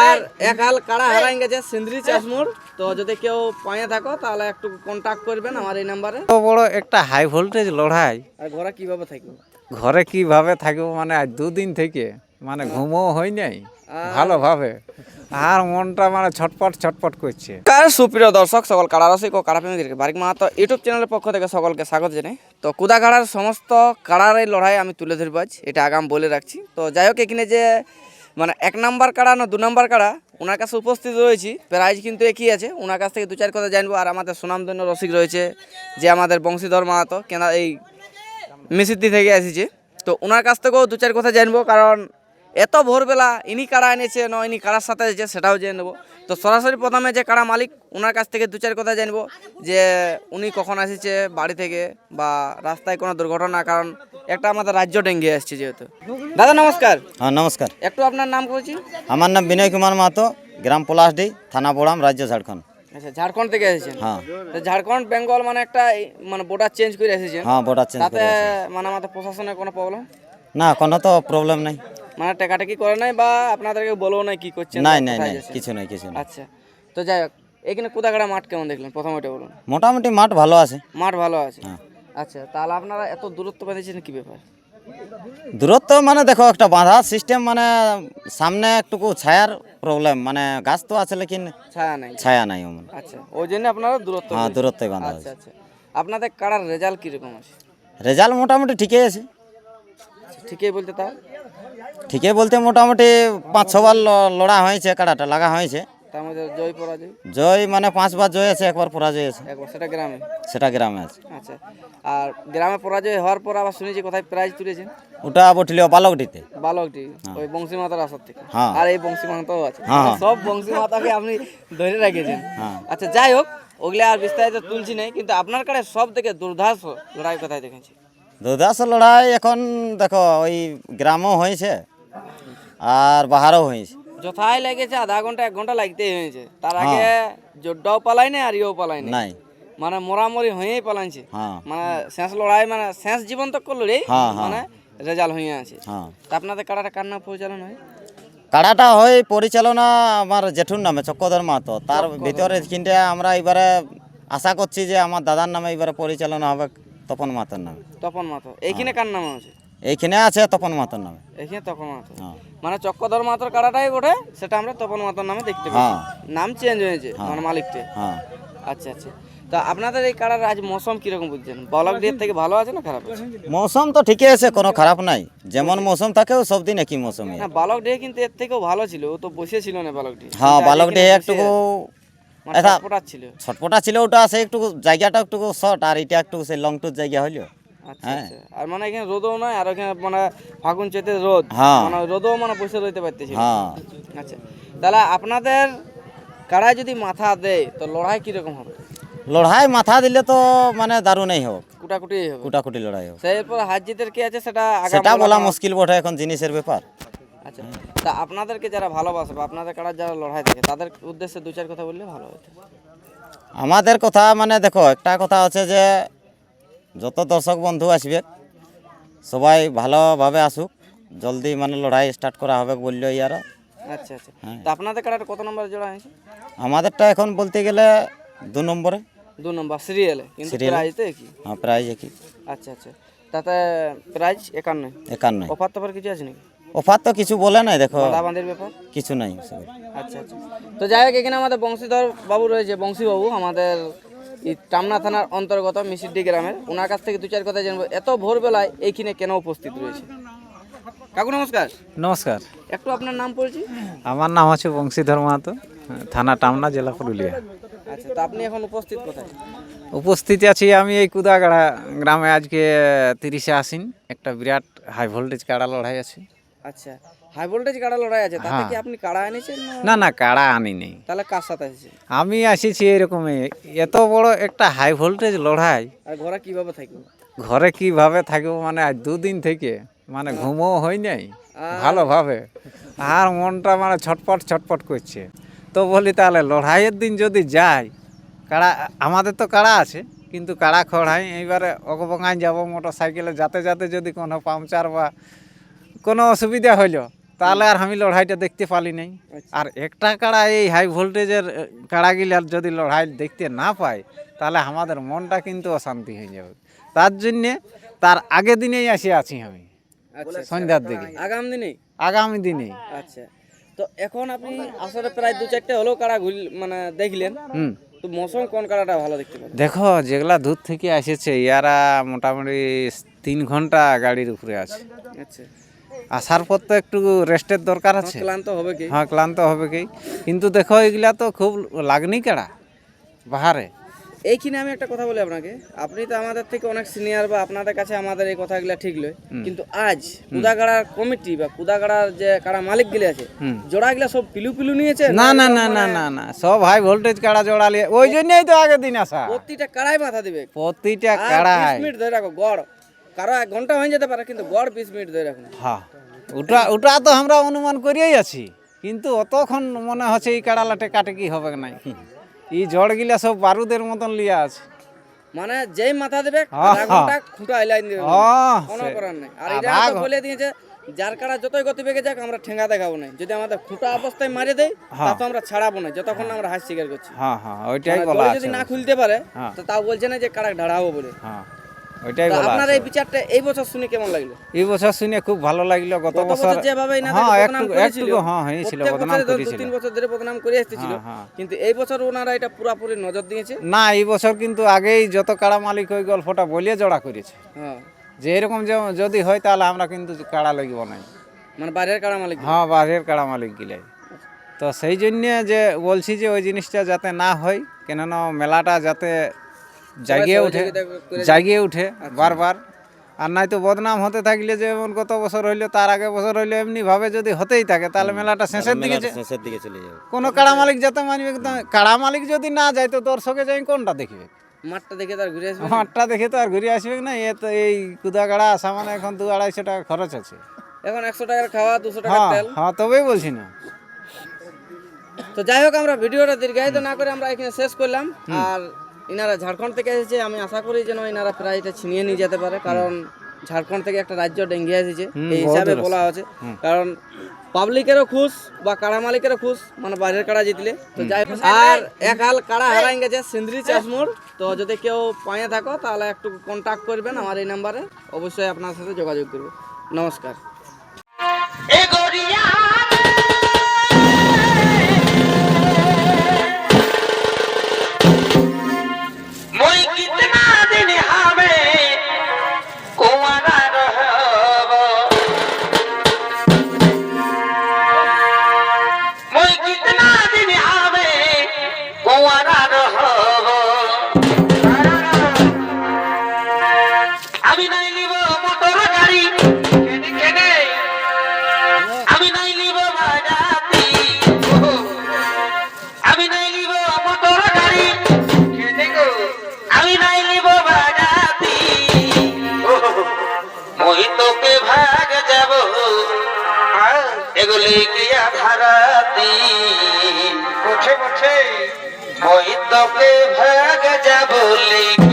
আর একাল কাড়া হারাই গেছে সিন্দ্রি চাষমুর তো যদি কেউ পায়ে থাকো তাহলে একটু কন্টাক্ট করবেন আমার এই নাম্বারে বড় একটা হাই ভোল্টেজ লড়াই। আর ঘরে কীভাবে থাকবে? ঘরে কীভাবে থাকব মানে আজ দুদিন থেকে মানে ঘুমও হয় নাই ভালোভাবে। আর মনটা মানে ছটপট ছটপট করছে। নমস্কার সুপ্রিয় দর্শক সকল কাড়ারসিক ও কাড়াপ্রেমীদেরকে বারিক মাহাতো ইউটিউব চ্যানেলের পক্ষ থেকে সকলকে স্বাগত জানাই। তো কুদাঘাড়ার সমস্ত কাড়ার এই লড়াই আমি তুলে ধরবো আজ এটা আগাম বলে রাখছি। তো যাই হোক এখানে যে মানে এক নাম্বার কাড়া না দু নাম্বার কাড়া, ওনার কাছে উপস্থিত রয়েছি। প্রাইজ কিন্তু একই আছে। ওনার কাছ থেকে দু চার কথা জানব। আর আমাদের সুনামধন্য রসিক রয়েছে, যে আমাদের বংশীধর মাহাতো, কেনা এই মিসিদ্দি থেকে এসেছে। তো ওনার কাছ থেকেও দু চার কথা জানব, কারণ এত ভোরবেলা ইনি কাড়া এনেছে, না ইনি কাড়ার সাথে এসেছে, সেটাও জেনে নেব। তো সরাসরি প্রথমে যে কাড়া মালিক, ওনার কাছ থেকে দু চার কথা জানব, যে উনি কখন এসেছে, বাড়ি থেকে বা রাস্তায় কোনো দুর্ঘটনা, কারণ একটা আমাদের রাজ্য ডেঙ্গে আসছে যেহেতু। দাদা নমস্কার। হ্যাঁ নমস্কার। একটু আপনার নাম করেছি আমার নাম বিনয় কুমার মাহাতো গ্রাম পলাশডি থানা বোড়াম রাজ্য ঝাড়খণ্ড। আচ্ছা ঝাড়খণ্ড থেকে এসেছেন? হ্যাঁ। ঝাড়খণ্ড বেঙ্গল মানে একটা মানে বর্ডার চেঞ্জ করে এসেছেন। হ্যাঁ বর্ডার চেঞ্জ তাতে মানে আমাদের প্রশাসনের কোনো প্রবলেম না কোনো তো প্রবলেম নাই। মানে টেকাটেকি করে নাই বা আপনাদেরকে বলেও নাই কি করছেন নাই নাই নাই কিছু নাই কিছু নাই। আচ্ছা তো যাই হোক এখানে কোথাকাটা মাঠ কেমন দেখলেন? প্রথম ওইটা বলুন। মোটামুটি মাঠ ভালো আছে। মাঠ ভালো আছে। হ্যাঁ। আচ্ছা তাহলে আপনারা এত দূরত্ব বেঁধেছেন কি ব্যাপার? দূরত্ব মানে দেখো একটা বাঁধা সিস্টেম মানে সামনে একটুকু ছায়ার প্রবলেম মানে গাছ তো আছে লেকিন ছায়া নাই। ছায়া নাই ওমন। আচ্ছা ওই জন্য আপনারা দূরত্ব হ্যাঁ। দূরত্বে বাঁধা আচ্ছা আছে আচ্ছা। আপনাদের কাড়ার রেজাল্ট কীরকম আছে? রেজাল্ট মোটামুটি ঠিকই আছে। আচ্ছা, ঠিকই বলতে তা ঠিকই বলতে মোটামুটি পাঁচ ছবার লড়া হয়েছে কাড়াটা লাগা হয়েছে। তার মধ্যে জয় পরাজয়? জয় মানে পাঁচবার জয় আছে একবার পরাজয় আছে। একবার সেটা গ্রামে? সেটা গ্রামে আছে। আচ্ছা আর গ্রামে পরাজয় হওয়ার পর আবার শুনেছি কোথায় প্রাইজ তুলেছেন? ওটা বটিলিও বালকডিতে বালকটি ওই বংশী মাতার আসর থেকে। হ্যাঁ। আর এই বংশী মাতাও আছে। হ্যাঁ, হ্যাঁ। সব বংশী মাতাকে আপনি ধরে রেখেছেন। হ্যাঁ। আচ্ছা যাই হোক ওগুলা আর বিস্তারিত তুলছি নাই কিন্তু আপনার কাছে সব থেকে দুর্ধাস লড়াই কোথায় দেখেছি? দুদাস লড়াই এখন দেখো ওই গ্রামও হয়েছে আর বাহারও হয়েছে। যথাই লেগেছে আধা ঘণ্টা এক ঘণ্টা লাগতেই হয়েছে। তার আগে জোড্ডাও পালাই না আর ইয়েও পালাই নাই। মানে মরামরি হয়েই পালাইছে। হ্যাঁ। মানে শেষ লড়াই মানে শেষ জীবন তক লড়াই হ্যাঁ, হ্যাঁ। মানে রেজাল্ট হয়ে আছে। হ্যাঁ। তা আপনাদের কারাটা কার নাম পরিচালনা হয়? কাড়াটা হয় পরিচালনা আমার জেঠুর নামে চক্রধর মাহাতো। তার ভিতরে কিন্তু আমরা এবারে আশা করছি যে আমার দাদার নামে এবারে পরিচালনা হবে তপন মাহাতোর নামে। তপন মাতো এইখানে কার নাম আছে এইখানে আছে তপন মাতার নামে। এখানে তপন মাতো হ্যাঁ। মানে চক্রধর মাতর কাড়াটাই বটে সেটা আমরা তপন মাতার নামে দেখতে পাই হ্যাঁ। নাম চেঞ্জ হয়েছে মানে মালিকটে হ্যাঁ। আচ্ছা আচ্ছা। তা আপনাদের এই কাড়ার আজ মৌসুম কীরকম বুঝছেন বলক ডিয়ের থেকে ভালো আছে না খারাপ আছে? মৌসুম তো ঠিকই আছে কোনো খারাপ নাই। যেমন মৌসুম থাকেও সব দিন একই মৌসুমই না বালক ডিহে কিন্তু এর থেকেও ভালো ছিল ও তো বসে ছিল না বালক ডিহে হ্যাঁ বালক ডে একটু মানে এটা ছিল ছটপটা ছিল ওটা আছে একটু জায়গাটা একটু শর্ট আর এটা একটু সেই লং টুর জায়গা হইল। আচ্ছা আচ্ছা। আর মানে এখানে রোদও নয় আর ওখানে মানে ফাগুন চৈতে রোদ। হ্যাঁ। মানে রোদও মানে বসে রইতে পারতেছিল হ্যাঁ। আচ্ছা তাহলে আপনাদের কাড়ায় যদি মাথা দেয় তো লড়াই কীরকম হবে? লড়াই মাথা দিলে তো মানে দারুণই হোক। কুটাকুটি হবে। কুটাকুটি লড়াই হোক। সেই এরপর হার জিতের কি আছে সেটা সেটা বলা মুশকিল বটে এখন জিনিসের ব্যাপার। আচ্ছা তা আপনাদেরকে যারা ভালোবাসে বা আপনাদের কাড়ার যারা লড়াই থাকে তাদের উদ্দেশ্যে দু চার কথা বললে ভালো হতো। আমাদের কথা মানে দেখো একটা কথা আছে যে যত দর্শক বন্ধু আসবে সবাই ভালোভাবে আসুক। জলদি মানে লড়াই স্টার্ট করা হবে বলল ইয়ারা। আচ্ছা আচ্ছা। হ্যাঁ। তা আপনাদের কাড়াটা কত নম্বর জোড়া হয়েছে? আমাদেরটা এখন বলতে গেলে দু নম্বরে। দু নম্বর সিরিয়ালে কিন্তু প্রাইজ তো একই। হ্যাঁ প্রাইজ কি আচ্ছা আচ্ছা। তাতে প্রাইজ একান্ন। একান্ন। অফার টফার কিছু আছে নাকি? অফার তো কিছু বলে নাই দেখো। বাঁধাবাঁধির ব্যাপার? কিছু নাই আচ্ছা আচ্ছা। তো যাই হোক এখানে আমাদের বংশীধর বাবু রয়েছে। বংশী বাবু আমাদের টামনা থানার অন্তর্গত মিসিড্ডি গ্রামের ওনার কাছ থেকে দু চার কথা জানব। এত ভোরবেলায় এইখানে কেন উপস্থিত রয়েছে? কাকু নমস্কার। নমস্কার। একটু আপনার নাম পড়ছি আমার নাম আছে বংশীধর মাহাতো থানা টামনা জেলা পুরুলিয়া। আচ্ছা তো আপনি এখন উপস্থিত কোথায়? উপস্থিত আছি আমি এই কুদাগাড়া গ্রামে আজকে তিরিশে আসিন একটা বিরাট হাই ভোল্টেজ কাড়া লড়াই আছে। আচ্ছা হাই ভোল্টেজ কাড়া লড়াই আছে তাতে কি আপনি কাড়া এনেছেন না? না কাড়া আনি নেই তাহলে কার সাথে এসেছেন আমি আসিছি এরকমই এত বড় একটা হাই ভোল্টেজ লড়াই। আর ঘোড়া কীভাবে থাকবে? ঘরে কীভাবে থাকব মানে আজ দুদিন থেকে মানে ঘুমও হয় নাই ভালোভাবে। আর মনটা মানে ছটপট ছটপট করছে। তো বলি তাহলে লড়াইয়ের দিন যদি যাই কাড়া আমাদের তো কাড়া আছে কিন্তু কাড়া খড়াই এইবারে অকবঙ্গায় যাব মোটর সাইকেলে যাতে যাতে যদি কোনো পাংচার বা কোনো অসুবিধা হইল। তাহলে আর আমি লড়াইটা দেখতে পালি নাই। আর একটা কাড়া এই হাই ভোল্টেজের কাড়াগিলার যদি লড়াই দেখতে না পাই তাহলে আমাদের মনটা কিন্তু অশান্তি হয়ে যাবে। তার জন্যে তার আগের দিনেই আসি আছি আমি। আচ্ছা সন্ধ্যার দিকে। আগাম দিনে আগামী দিনে আচ্ছা। তো এখন আপনি আসলে প্রায় দু চারটে হলো কাড়া ঘুল মানে দেখলেন। হুম। তো মৌসুম কোন কাড়াটা ভালো দেখতে পাবেন দেখো যেগুলা দূর থেকে এসেছে ইয়ারা মোটামুটি তিন ঘণ্টা গাড়ির উপরে আছে। আচ্ছা। আসার পর তো একটু রেস্টের দরকার আছে। ক্লান্ত হবে কি? হ্যাঁ ক্লান্ত হবে কি? কিন্তু দেখো এগুলা তো খুব লাগনি কেড়া বাহারে। এইখানে আমি একটা কথা বলি আপনাকে। আপনি তো আমাদের থেকে অনেক সিনিয়র বা আপনাদের কাছে আমাদের এই কথাগুলো ঠিক লয় কিন্তু আজ কুদাগাড়ার কমিটি বা কুদাগাড়ার যে কারা মালিকগুলো আছে। জোড়াগুলা সব পিলু পিলু নিয়েছে না না না না না না সব হাই ভোল্টেজ কাড়া জোড়ালি। ওই জন্যই তো আগে দিন আসা। প্রতিটা কাড়াই মাথা দিবে। প্রতিটা কাড়াই। মিনিট ধরে রাখো গড়। কারও এক ঘণ্টা হয়ে যেতে পারে কিন্তু গড় বিশ মিনিট ধরে রাখুন। হ্যাঁ। ওটা ওটা তো আমরা অনুমান করিয়াই আছি কিন্তু অতক্ষণ মনে হচ্ছে এই কাড়ালা টেকাটে কি হবে নাই। এই জড়গিলা সব বারুদের মতন লিয়া আছে। মানে যেই মাথা দেবে হ্যাঁ, ঘণ্টা খুঁটা লাইন দেবে হ্যাঁ, কোনো করার নাই। আর এটা তো বলে দিয়েছে যার কাড়া যতই গতি বেগে যাক আমরা ঠেঙ্গা দেখাবো না যদি আমাদের খুঁটা অবস্থায় মারে দেয় তা তো আমরা ছাড়াবো না যতক্ষণ না আমরা হাত শিকার করছি। হ্যাঁ হ্যাঁ ওইটাই মানে বলা আছে যদি না খুলতে পারে হ্যাঁ। তো তাও বলছে না যে কাড়া ঢাড়াবো বলে। হ্যাঁ। ওইটাই বলা আপনার এই বিচারটা এই বছর শুনে কেমন লাগল? এই বছর শুনে খুব ভালো লাগল গত বছর যেভাবে হ্যাঁ একটু একটু হ্যাঁ হয়েছিল বদনাম করেছিল। তিন বছর ধরে বদনাম করে আসতেছিল হ্যাঁ, হ্যাঁ। কিন্তু এই বছর ওনারা এটা পুরাপুরি নজর দিয়েছে? না এই বছর কিন্তু আগেই যত কাড়া মালিক ওই গল্পটা বলিয়ে জোড়া করেছে। হ্যাঁ। যে এরকম যে- যদি হয় তাহলে আমরা কিন্তু কাড়া লাগব না। মানে বাইরের কাড়া মালিক হ্যাঁ বাহিরের কাড়া মালিক গিলাই। তো সেই জন্যে যে বলছি যে ওই জিনিসটা যাতে না হয় কেননা মেলাটা যাতে জাগিয়ে উঠে জাগিয়ে উঠে বারবার। আর নাই তো বদনাম হতে থাকলে যেমন গত বছর হইল তার আগে বছর হইল এমনি ভাবে যদি হতেই থাকে তাহলে মেলাটা শেষের দিকে শেষের দিকে চলে যাবে। কোনো কাড়া মালিক যাতে মানবে কাড়া মালিক যদি না যায় তো দর্শকে যাই কোনটা দেখবে? মাঠটা দেখে তার ঘুরে আসবে মাঠটা দেখে তো আর ঘুরে আসবে না এ তো এই কুদাগাড়া আসা মানে এখন দু আড়াইশো টাকা খরচ আছে। এখন একশো টাকার খাওয়া দুশো টাকা হ্যাঁ তেল। হ্যাঁ তবেই বলছি না। তো যাই হোক আমরা ভিডিওটা দীর্ঘায়িত না করে আমরা এখানে শেষ করলাম। আর ইনারা ঝাড়খণ্ড থেকে এসেছে আমি আশা করি যেন ইনারা প্রাইজটা ছিনিয়ে নিয়ে যেতে পারে কারণ ঝাড়খণ্ড থেকে একটা রাজ্য ডেঙ্গিয়ে এসেছে এই হিসাবে বলা হচ্ছে কারণ পাবলিকেরও খুশ বা কাড়া মালিকেরও খুশ মানে বাইরের কাড়া জিতলে। তো যাই হোক আর এক হাল কাড়া হারাই গেছে সিন্দ্রি চাষমোড় তো যদি কেউ পায়ে থাকো তাহলে একটু কন্ট্যাক্ট করবেন আমার এই নাম্বারে অবশ্যই আপনার সাথে যোগাযোগ করবে। নমস্কার। এগুলি গিয়া ধারাতি উঠে উঠে তোকে ভাগ যা লিখ